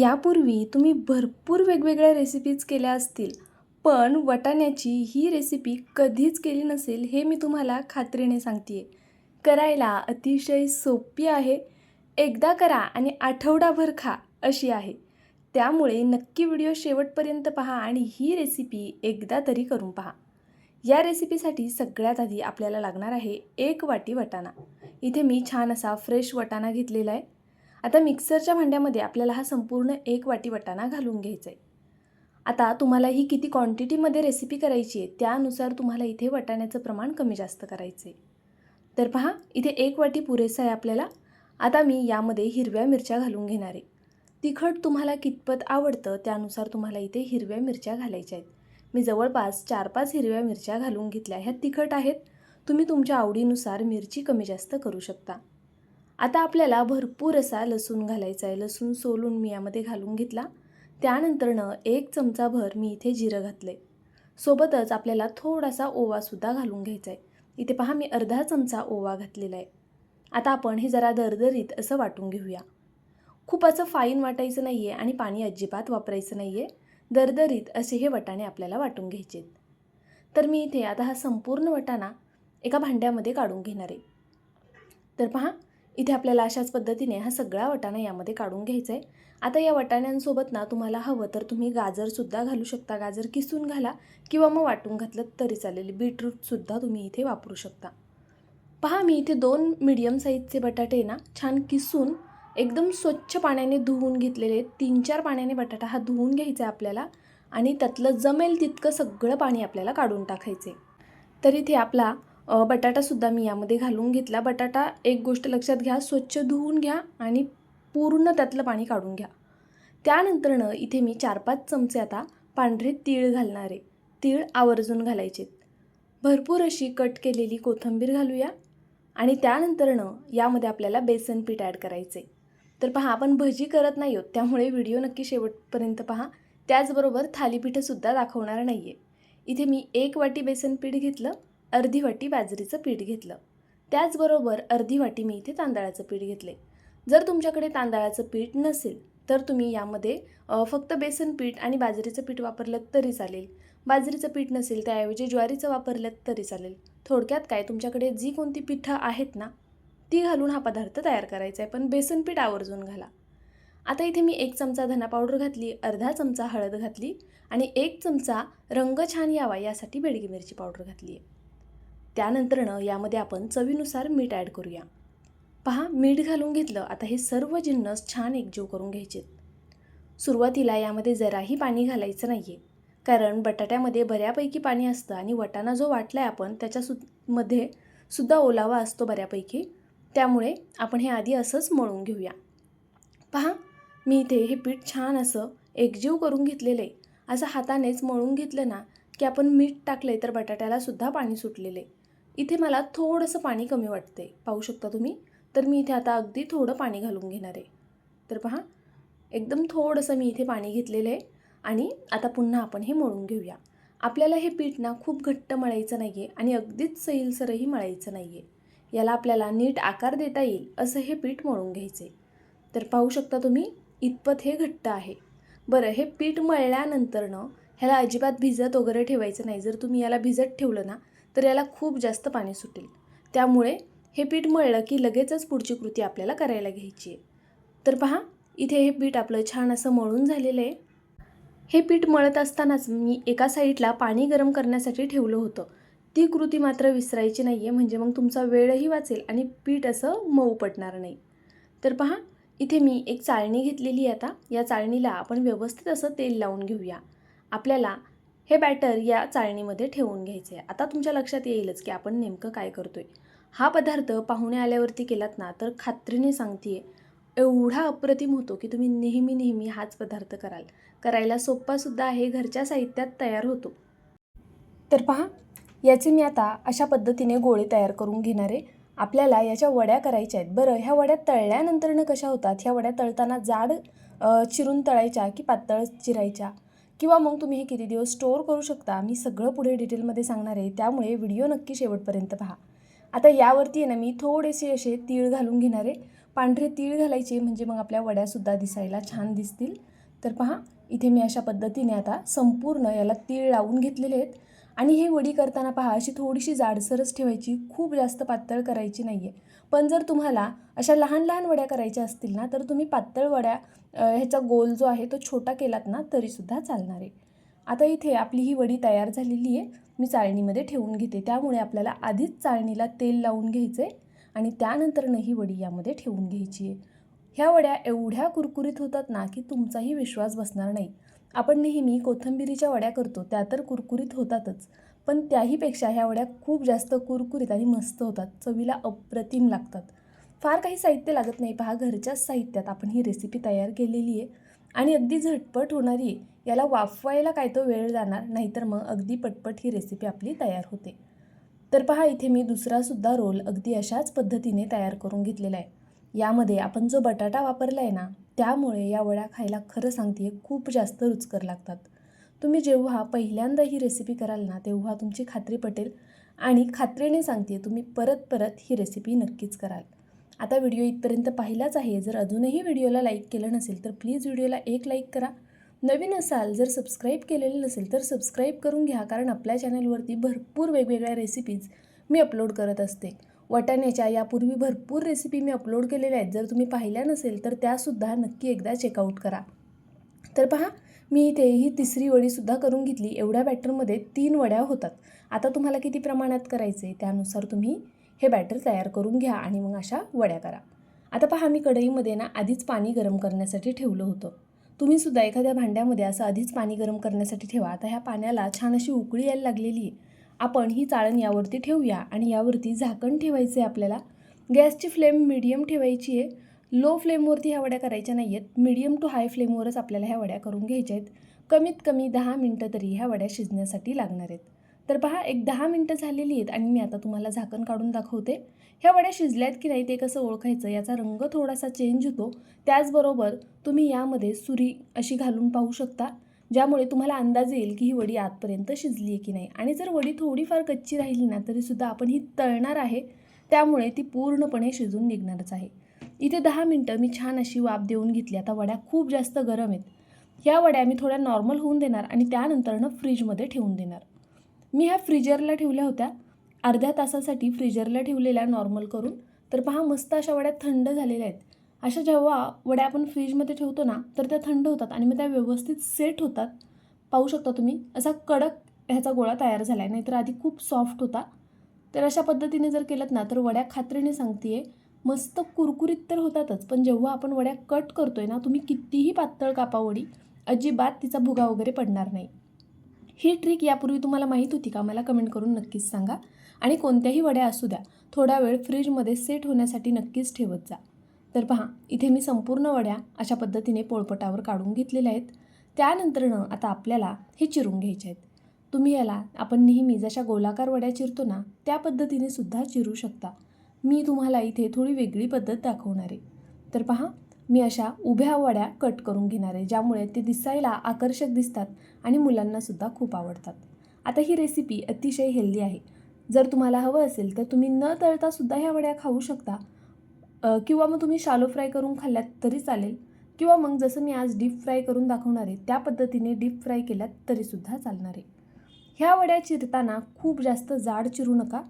यापूर्वी तुम्ही भरपूर वेगवेगळ्या रेसिपीज केल्या असतील पण वटाण्याची ही रेसिपी कधीच केली नसेल हे मी तुम्हाला खात्रीने सांगते आहे करायला अतिशय सोपी आहे. एकदा करा आणि आठवडाभर खा अशी आहे. त्यामुळे नक्की व्हिडिओ शेवटपर्यंत पहा आणि ही रेसिपी एकदा तरी करून पहा. या रेसिपीसाठी सगळ्यात आधी आपल्याला लागणार आहे एक वाटी वटाणा. इथे मी छान असा फ्रेश वटाणा घेतलेला आहे. आता मिक्सरच्या भांड्यामध्ये आपल्याला हा संपूर्ण एक वाटी वटाणा घालून घ्यायचा आहे आता तुम्हाला ही किती क्वांटिटीमध्ये रेसिपी करायची आहे त्यानुसार तुम्हाला इथे वटाण्याचं प्रमाण कमी जास्त करायचं आहे तर पहा इथे एक वाटी पुरेसा आहे आपल्याला. आता मी यामध्ये हिरव्या मिरच्या घालून घेणार आहे. तिखट तुम्हाला कितपत आवडतं त्यानुसार तुम्हाला इथे हिरव्या मिरच्या घालायच्या आहेत. मी जवळपास चार पाच हिरव्या मिरच्या घालून घेतल्या ह्या तिखट आहेत. तुम्ही तुमच्या आवडीनुसार मिरची कमी जास्त करू शकता. आता आपल्याला भरपूर असा लसूण घालायचा आहे. लसूण सोलून मी यामध्ये घालून घेतला. त्यानंतरनं एक चमचाभर मी इथे जिरं घातलं आहे सोबतच आपल्याला थोडासा ओवासुद्धा घालून घ्यायचा आहे. इथे पहा मी अर्धा चमचा ओवा घातलेला आहे. आता आपण हे जरा दरदरीत असं वाटून घेऊया. खूप असं फाईन वाटायचं नाही आहे आणि पाणी अजिबात वापरायचं नाही आहे दरदरीत असे हे वटाणे आपल्याला वाटून घ्यायचे आहेत तर मी इथे आता हा संपूर्ण वटाणा एका भांड्यामध्ये काढून घेणार आहे. तर पहा इथे आपल्याला अशाच पद्धतीने हा सगळा वटाणा यामध्ये काढून घ्यायचा आहे आता या वटाण्यांसोबत ना तुम्हाला हवं तर तुम्ही गाजरसुद्धा घालू शकता. गाजर किसून घाला किंवा मग वाटून घातलं तरी चालेल. बीटरूटसुद्धा तुम्ही इथे वापरू शकता. पहा मी इथे दोन मीडियम साईजचे बटाटे ना छान किसून एकदम स्वच्छ पाण्याने धुवून घेतलेले तीन चार पाण्याने बटाटा हा धुवून घ्यायचा आहे आपल्याला आणि त्यातलं जमेल तितकं सगळं पाणी आपल्याला काढून टाकायचे तर इथे आपला बटाटासुद्धा मी यामध्ये घालून घेतला. बटाटा एक गोष्ट लक्षात घ्या स्वच्छ धुवून घ्या आणि पूर्ण त्यातलं पाणी काढून घ्या. त्यानंतरनं इथे मी चार पाच चमचे आता पांढरे तीळ घालणार आहे. तीळ आवर्जून घालायचे. भरपूर अशी कट केलेली कोथिंबीर घालूया आणि त्यानंतरनं यामध्ये आपल्याला बेसन पीठ ॲड करायचे तर पहा आपण भजी करत नाही आहोत त्यामुळे व्हिडिओ नक्की शेवटपर्यंत पहा. त्याचबरोबर थालीपीठंसुद्धा दाखवणार नाही आहे इथे मी एक वाटी बेसन पीठ घेतलं. अर्धी वाटी बाजरीचं पीठ घेतलं. त्याचबरोबर अर्धी वाटी मी इथे तांदळाचं पीठ घेतले. जर तुमच्याकडे तांदळाचं पीठ नसेल तर तुम्ही यामध्ये फक्त बेसन पीठ आणि बाजरीचं पीठ वापरलं तरी चालेल. बाजरीचं पीठ नसेल त्याऐवजी ज्वारीचं वापरलं तरी चालेल. थोडक्यात काय तुमच्याकडे जी कोणती पिठं आहेत ना ती घालून हा पदार्थ तयार करायचा आहे. पण बेसन पीठ आवर्जून घाला. आता इथे मी एक चमचा धना पावडर घातली अर्धा चमचा हळद घातली आणि एक चमचा रंग छान यावा यासाठी बेडगी मिरची पावडर घातली आहे त्यानंतरनं यामध्ये आपण चवीनुसार मीठ ॲड करूया. पहा मीठ घालून घेतलं आता हे सर्व जिन्नस छान एकजीव करून घ्यायचे सुरुवातीला यामध्ये जराही पाणी घालायचं नाही आहे कारण बटाट्यामध्ये बऱ्यापैकी पाणी असतं आणि वटाणा जो वाटला आहे आपण त्याच्या सु मध्ये सुद्धा ओलावा असतो बऱ्यापैकी. त्यामुळे आपण हे आधी असंच मळून घेऊया. पहा मी इथे हे पीठ छान असं एकजीव करून घेतलेलं. आहे असं हातानेच मळून घेतलं ना की आपण मीठ टाकलं आहे तर बटाट्याला सुद्धा पाणी सुटलेलं. आहे इथे मला थोडंसं पाणी कमी वाटते पाहू शकता तुम्ही? तर मी इथे आता अगदी थोडं पाणी घालून घेणार आहे. तर पहा एकदम थोडंसं मी इथे पाणी घेतलेलं आहे आणि आता पुन्हा आपण हे मळून घेऊया. आपल्याला हे पीठ ना खूप घट्ट मळायचं नाही आहे आणि अगदीच सैलसरही मळायचं नाही आहे याला आपल्याला नीट आकार देता येईल असं हे पीठ मळून घ्यायचं आहे तर पाहू शकता तुम्ही इतपत हे घट्ट आहे. बरं हे पीठ मळल्यानंतरनं ह्याला अजिबात भिजत वगैरे ठेवायचं नाही. जर तुम्ही याला भिजत ठेवलं ना तर याला खूप जास्त पाणी सुटेल. त्यामुळे हे पीठ मळलं की लगेचच पुढची कृती आपल्याला करायला घ्यायची आहे. तर पहा इथे हे पीठ आपलं छान असं मळून झालेलं आहे. हे पीठ मळत असतानाच मी एका साईडला पाणी गरम करण्यासाठी ठेवलं होतं. ती कृती मात्र विसरायची नाही आहे म्हणजे मग तुमचा वेळही वाचेल आणि पीठ असं मऊ पडणार नाही. तर पहा इथे मी एक चाळणी घेतलेली आहे आता. या चाळणीला आपण व्यवस्थित असं तेल लावून घेऊया. आपल्याला हे बॅटर या चाळणीमध्ये ठेवून घ्यायचे. आहे आता तुमच्या लक्षात येईलच की आपण नेमकं काय करतोय. हा पदार्थ पाहुणे आल्यावरती केलात ना तर खात्रीने सांगते एवढा अप्रतिम होतो की तुम्ही नेहमी नेहमी हाच पदार्थ कराल. करायला सोप्पासुद्धा आहे घरच्या साहित्यात तयार होतो. तर पहा याचे मी आता अशा पद्धतीने गोळे तयार करून घेणार आहे. आपल्याला याच्या वड्या करायच्या आहेत. बरं ह्या वड्या तळल्यानंतरनं कशा होतात? ह्या वड्या तळताना जाड चिरून तळायच्या की पातळ चिरायच्या? किंवा मग तुम्ही हे किती दिवस स्टोअर करू शकता मी सगळं पुढे डिटेलमध्ये सांगणार आहे. त्यामुळे व्हिडिओ नक्की शेवटपर्यंत पहा. आता यावरती आहे ना मी थोडेसे असे तीळ घालून घेणार आहे. पांढरे तीळ घालायचे म्हणजे मग आपल्या वड्यासुद्धा दिसायला छान दिसतील. तर पहा इथे मी अशा पद्धतीने आता संपूर्ण याला तीळ लावून घेतलेले आहेत. आणि हे वडी करताना पहा अशी थोडीशी जाडसरच ठेवायची खूप जास्त पातळ करायची नाही आहे पण जर तुम्हाला अशा लहान लहान वड्या करायच्या असतील ना तर तुम्ही पातळ वड्या ह्याचा गोल जो आहे तो छोटा केलात ना तरीसुद्धा चालणार आहे. आता इथे आपली ही वडी तयार झालेली आहे. मी चाळणीमध्ये ठेवून घेते. त्यामुळे आपल्याला आधीच चाळणीला तेल लावून घ्यायचं आहे आणि त्यानंतरनं ही वडी यामध्ये ठेवून घ्यायची आहे. ह्या वड्या एवढ्या कुरकुरीत होतात ना की तुमचाही विश्वास बसणार नाही. आपण नेहमी कोथंबिरीच्या वड्या करतो त्या तर कुरकुरीत होतातच. पण त्याहीपेक्षा ह्या वड्या खूप जास्त कुरकुरीत आणि मस्त होतात. चवीला अप्रतिम लागतात. फार काही साहित्य लागत नाही. पहा घरच्याच साहित्यात आपण ही रेसिपी तयार केलेली आहे आणि अगदी झटपट होणारी आहे. याला वाफवायला काय तो वेळ जाणार? नाहीतर मग अगदी पटपट ही रेसिपी आपली तयार होते. तर पहा इथे मी दुसरासुद्धा रोल अगदी अशाच पद्धतीने तयार करून घेतलेला आहे. यामध्ये आपण जो बटाटा वापरला आहे ना त्यामुळे या वड्या खायला खरं सांगते खूप जास्त रुचकर लागतात. तुम्ही जेव्हा पहिल्यांदा ही रेसिपी कराल ना तेव्हा तुमची खात्री पटेल आणि खात्रीने सांगते तुम्ही परत परत ही रेसिपी नक्कीच कराल. आता व्हिडिओ इथपर्यंत पाहिलाच आहे. जर अजूनही व्हिडिओला लाईक केलं नसेल तर प्लीज व्हिडिओला एक लाईक करा. नवीन असाल जर सबस्क्राईब केलेलं नसेल तर सबस्क्राईब करून घ्या कारण आपल्या चॅनलवरती भरपूर वेगवेगळ्या रेसिपीज मी अपलोड करत असते. वाटाण्याच्या यापूर्वी भरपूर रेसिपी मी अपलोड केलेल्या आहेत. जर तुम्ही पाहिल्या नसेल तर त्यासुद्धा नक्की एकदा चेकआउट करा. तर पहा मी इथे ही तिसरी वडीसुद्धा करून घेतली. एवढ्या बॅटरमध्ये तीन वड्या होतात. आता तुम्हाला किती प्रमाणात करायचे त्यानुसार तुम्ही हे बॅटर तयार करून घ्या आणि मग अशा वड्या करा. आता पहा मी कढईमध्ये ना आधीच पाणी गरम करण्यासाठी ठेवलं होतं. तुम्हीसुद्धा एखाद्या भांड्यामध्ये असं आधीच पाणी गरम करण्यासाठी ठेवा. आता ह्या पाण्याला छान अशी उकळी यायला लागलेली आहे. आपण ही चाळण यावरती ठेवूया आणि यावरती झाकण ठेवायचं आहे आपल्याला. गॅसची फ्लेम मिडियम ठेवायची आहे. लो फ्लेमवरती ह्या वड्या करायच्या नाही आहेत मिडियम टू हाय फ्लेमवरच आपल्याला ह्या वड्या करून घ्यायच्या आहेत. कमीत कमी दहा मिनटं तरी ह्या वड्या शिजण्यासाठी लागणार आहेत. तर पहा एक दहा मिनटं झालेली आहेत आणि मी आता तुम्हाला झाकण काढून दाखवते. ह्या वड्या शिजल्यात की नाही ते कसं ओळखायचं याचा रंग थोडासा चेंज होतो. त्याचबरोबर तुम्ही यामध्ये सुरी अशी घालून पाहू शकता ज्यामुळे तुम्हाला अंदाज येईल की ही वडी आतपर्यंत शिजली आहे की नाही. आणि जर वडी थोडीफार कच्ची राहिली ना तरीसुद्धा आपण ही तळणार आहे. त्यामुळे ती पूर्णपणे शिजून निघणारच आहे. इथे दहा मिनटं मी छान अशी वाफ देऊन घेतली. आता वड्या खूप जास्त गरम आहेत. ह्या वड्या मी थोड्या नॉर्मल होऊन देणार आणि त्यानंतरनं फ्रीजमध्ये ठेवून देणार. मी ह्या फ्रीजरला ठेवल्या होत्या. अर्ध्या तासासाठी फ्रीजरला ठेवलेल्या नॉर्मल करून. तर पहा मस्त अशा वड्या थंड झालेल्या आहेत. अशा जेव्हा वड्या आपण फ्रीजमध्ये ठेवतो ना तर त्या थंड होतात आणि मग त्या व्यवस्थित सेट होतात. पाहू शकता तुम्ही असा कडक ह्याचा गोळा तयार झाला आहे नाहीतर आधी खूप सॉफ्ट होता. तर अशा पद्धतीने जर केलं ना तर वड्या खात्रीने सांगते मस्त कुरकुरीत तर होतातच पण जेव्हा आपण वड्या कट करतोय ना तुम्ही कितीही पातळ कापा वडी अजिबात तिचा भुगा वगैरे पडणार नाही. ही ट्रिक यापूर्वी तुम्हाला माहीत होती का? मला कमेंट करून नक्कीच सांगा. आणि कोणत्याही वड्या असू द्या थोडा वेळ फ्रीजमध्ये सेट होण्यासाठी नक्कीच ठेवत जा. तर पहा इथे मी संपूर्ण वड्या अशा पद्धतीने पोळपटावर काढून घेतलेल्या आहेत. त्यानंतरनं आता आपल्याला हे चिरून घ्यायचे आहेत. तुम्ही याला आपण नेहमी जशा गोलाकार वड्या चिरतो ना त्या पद्धतीने सुद्धा चिरू शकता. मी तुम्हाला इथे थोडी वेगळी पद्धत दाखवणार आहे. तर पहा मी अशा उभ्या वड्या कट करून घेणार आहे ज्यामुळे ते दिसायला आकर्षक दिसतात आणि मुलांनासुद्धा खूप आवडतात. आता ही रेसिपी अतिशय हेल्दी आहे. जर तुम्हाला हवं असेल तर तुम्ही न तळतासुद्धा ह्या वड्या खाऊ शकता. किंवा मग तुम्ही शालो फ्राय करून खाल्ल्यात तरी चालेल. किंवा मग जसं मी आज डीप फ्राय करून दाखवणार आहे त्या पद्धतीने डीप फ्राय केल्यात तरीसुद्धा चालणार आहे. ह्या वड्या चिरताना खूप जास्त जाड चिरू नका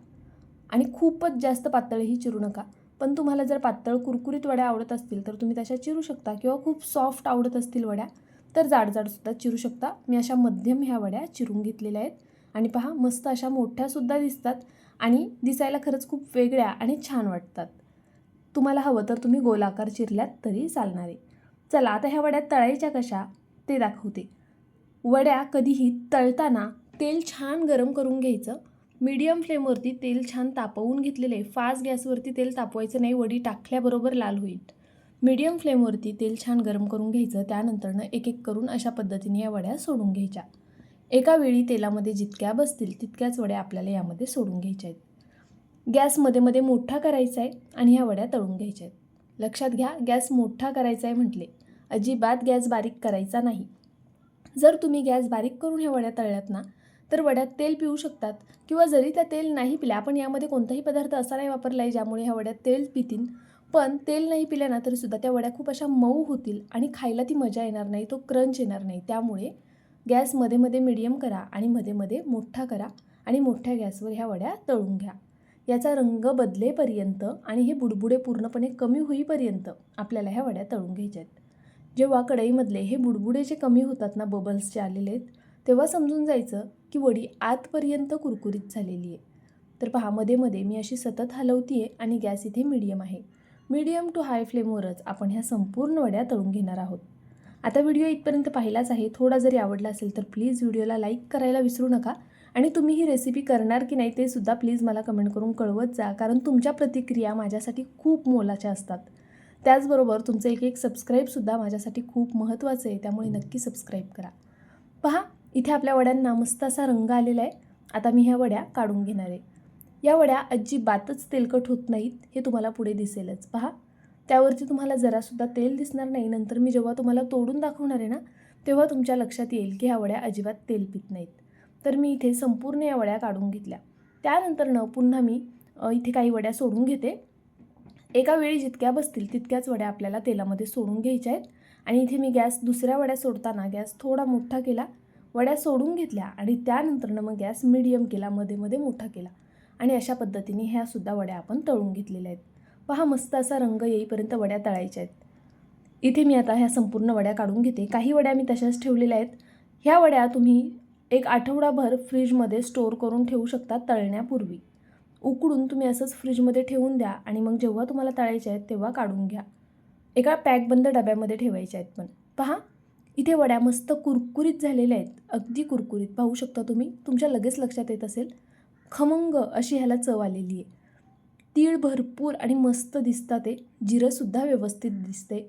आणि खूपच जास्त पातळही चिरू नका. पण तुम्हाला जर पातळ कुरकुरीत वड्या आवडत असतील तर तुम्ही तशा चिरू शकता किंवा खूप सॉफ्ट आवडत असतील वड्या तर जाड जाडसुद्धा चिरू शकता. मी अशा मध्यम ह्या वड्या चिरून घेतलेल्या आहेत. आणि पहा मस्त अशा मोठ्यासुद्धा दिसतात आणि दिसायला खरंच खूप वेगळ्या आणि छान वाटतात. तुम्हाला हवं तर तुम्ही गोलाकार चिरल्यात तरी चालणार. आहे चला आता ह्या वड्या तळायच्या कशा ते दाखवते. वड्या कधीही तळताना तेल छान गरम करून घ्यायचं. मीडियम फ्लेमवरती तेल छान तापवून घेतलेलं. आहे फास्ट गॅसवरती तेल तापवायचं नाही वडी टाकल्याबरोबर लाल होईल. मीडियम फ्लेमवरती तेल छान गरम करून घ्यायचं त्यानंतरनं एक एक करून अशा पद्धतीने या वड्या सोडून घ्यायच्या. एका वेळी तेलामध्ये जितक्या बसतील तितक्याच वड्या आपल्याला यामध्ये सोडून घ्यायच्या आहेत. गॅसमध्ये मध्ये मोठा करायचा आहे आणि ह्या वड्या तळून घ्यायच्या आहेत. लक्षात घ्या गॅस मोठा करायचा आहे म्हटले अजिबात गॅस बारीक करायचा नाही. जर तुम्ही गॅस बारीक करून ह्या वड्या तळल्यात ना तर वड्यात तेल पिऊ शकतात. किंवा जरी त्या तेल नाही पिल्या आपण यामध्ये कोणताही पदार्थ असा नाही वापरला आहे ज्यामुळे ह्या वड्यात तेल पितील. पण तेल नाही पिल्या ना तरीसुद्धा त्या वड्या खूप अशा मऊ होतील आणि खायला ती मजा येणार नाही तो क्रंच येणार नाही. त्यामुळे गॅसमध्ये मध्ये मिडियम करा आणि मध्ये मध्ये मोठा करा आणि मोठ्या गॅसवर ह्या वड्या तळून घ्या. याचा रंग बदलेपर्यंत आणि हे बुडबुडे पूर्णपणे कमी होईपर्यंत आपल्याला ह्या वड्या तळून घ्यायच्या आहेत. जेव्हा कढईमधले हे बुडबुडे जे कमी होतात ना बबल्सचे आलेले आहेत तेव्हा समजून जायचं की वडी आतपर्यंत कुरकुरीत झालेली आहे. तर पहा मध्ये मध्ये मी अशी सतत हलवती आहे आणि गॅस इथे मीडियम आहे. मीडियम टू हाय फ्लेमवरच आपण ह्या संपूर्ण वड्या तळून घेणार आहोत. आता व्हिडिओ इथपर्यंत पाहिलाच आहे. थोडा जरी आवडला असेल तर प्लीज व्हिडिओला लाईक करायला विसरू नका आणि तुम्ही ही रेसिपी करणार की नाही ते सुद्धा प्लीज मला कमेंट करून कळवत जा कारण तुमच्या प्रतिक्रिया माझ्यासाठी खूप मोलाच्या असतात. त्याचबरोबर तुमचं एक एक सबस्क्राईबसुद्धा माझ्यासाठी खूप महत्त्वाचं आहे त्यामुळे नक्की सबस्क्राईब करा. पहा इथे आपल्या वड्यांना मस्त असा रंग आलेला आहे. आता मी ह्या वड्या काढून घेणार आहे. या वड्या अजिबातच तेलकट होत नाहीत हे तुम्हाला पुढे दिसेलच. पहा त्यावरती तुम्हाला जरासुद्धा तेल दिसणार नाही. नंतर मी जेव्हा तुम्हाला तोडून दाखवणार आहे ना तेव्हा तुमच्या लक्षात येईल की ह्या वड्या अजिबात तेल पित नाहीत. तर मी इथे संपूर्ण या वड्या काढून घेतल्या. त्यानंतरनं पुन्हा मी इथे काही वड्या सोडून घेते. एका वेळी जितक्या बसतील तितक्याच वड्या आपल्याला तेलामध्ये सोडून घ्यायच्या आहेत. आणि इथे मी गॅस दुसऱ्या वड्या सोडताना गॅस थोडा मोठा केला वड्या सोडून घेतल्या आणि त्यानंतरनं मग गॅस मिडियम केला मध्ये मध्ये मोठा केला. आणि अशा पद्धतीने ह्यासुद्धा वड्या आपण तळून घेतलेल्या आहेत. पहा मस्त असा रंग येईपर्यंत वड्या तळायच्या आहेत. इथे मी आता ह्या संपूर्ण वड्या काढून घेते. काही वड्या मी तशाच ठेवलेल्या आहेत. ह्या वड्या तुम्ही एक आठवडाभर फ्रीजमध्ये स्टोअर करून ठेवू शकता तळण्यापूर्वी. उकडून तुम्ही असंच फ्रीजमध्ये ठेवून द्या आणि मग जेव्हा तुम्हाला तळायच्या आहेत तेव्हा काढून घ्या. एका पॅकबंद डब्यामध्ये ठेवायच्या आहेत पण. पहा इथे वड्या मस्त कुरकुरीत झालेल्या आहेत. अगदी कुरकुरीत. पाहू शकता तुम्ही? तुमच्या लगेच लक्षात येत असेल. खमंग अशी ह्याला चव आलेली आहे. तीळ भरपूर आणि मस्त दिसतात ते जिरंसुद्धा व्यवस्थित दिसते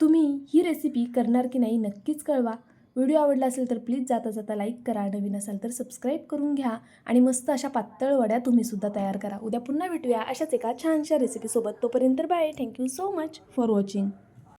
तुम्ही ही रेसिपी करणार की नाही नक्कीच कळवा. व्हिडिओ आवडला असेल तर प्लीज जाता जाता लाईक करा. नवीन असाल तर सबस्क्राईब करून घ्या. आणि मस्त अशा पातळ वड्या तुम्हीसुद्धा तयार करा. उद्या पुन्हा भेटूया. अशाच एका छानशा रेसिपीसोबत तोपर्यंत bye thank you so much for watching